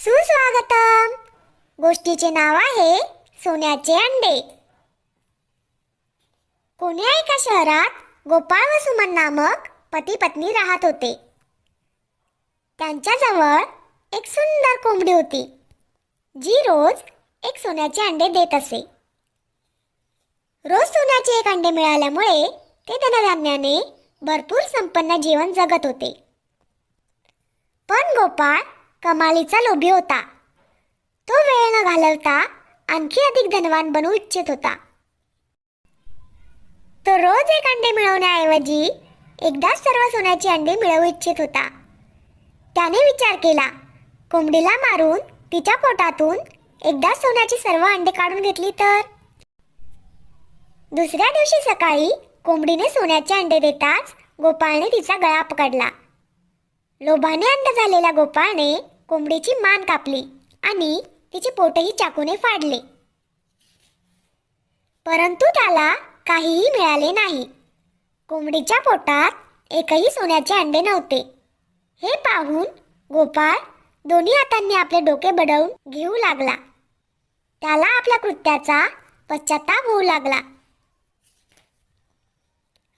सुस्वागतम. गोष्टीचे नाव आहे सोन्याचे अंडे. कोण्या एका शहरात? गोपाळ व सुमन नामक पती पत्नी राहत होते. त्यांच्याजवळ एक सुंदर कोंबडी होती जी रोज एक सोन्याचे अंडे देत असे. रोज सोन्याचे एक अंडे मिळाल्यामुळे ते धनधान्याने भरपूर संपन्न जीवन जगत होते. पण गोपाळ कमालीचा लोभी होता. तो वेळ न घालवता आणखी अधिक धनवान बनू इच्छित होता. तो रोज एक अंडे मिळवण्याऐवजी एकदाच सर्व सोन्याची अंडे मिळवू इच्छित होता. त्याने विचार केला कोंबडीला मारून तिच्या पोटातून एकदाच सोन्याची सर्व अंडे काढून घेतली तर? दुसऱ्या दिवशी सकाळी कोंबडीने सोन्याचे अंडे देताच गोपाळने तिचा गळा पकडला. लोभाने अंध झालेल्या गोपाळने कोंबडीची मान कापली आणि तिचे पोटही चाकूने फाडले. परंतु त्याला काहीही मिळाले नाही. कोंबडीच्या पोटात एकही सोन्याचे अंडे नव्हते. हे पाहून गोपाळ दोन्ही हातांनी आपले डोके बडवून घेऊ लागला. त्याला आपल्या कृत्याचा पश्चाताप होऊ लागला.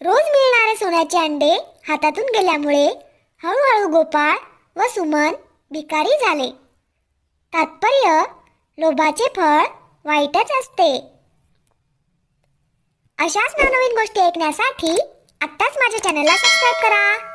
रोज मिळणारे सोन्याचे अंडे हातातून गेल्यामुळे हळूहळू गोपाळ व सुमन भिकारी झाले. तात्पर्य लोभाचे फळ वाईटच असते. अशाच नवनवीन गोष्टी ऐकण्यासाठी आत्ताच माझ्या चॅनलला सबस्क्राईब करा.